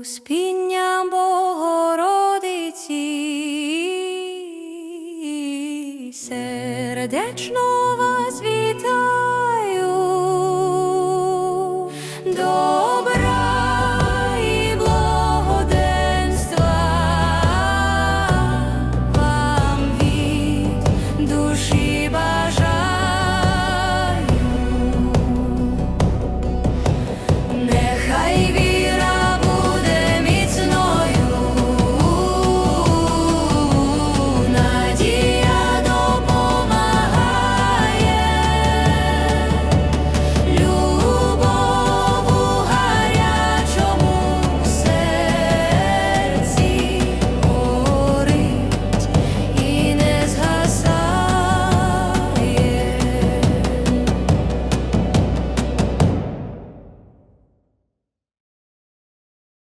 Успіння Богородиці, сердечно вас вітаю, добра і благоденства вам від душі.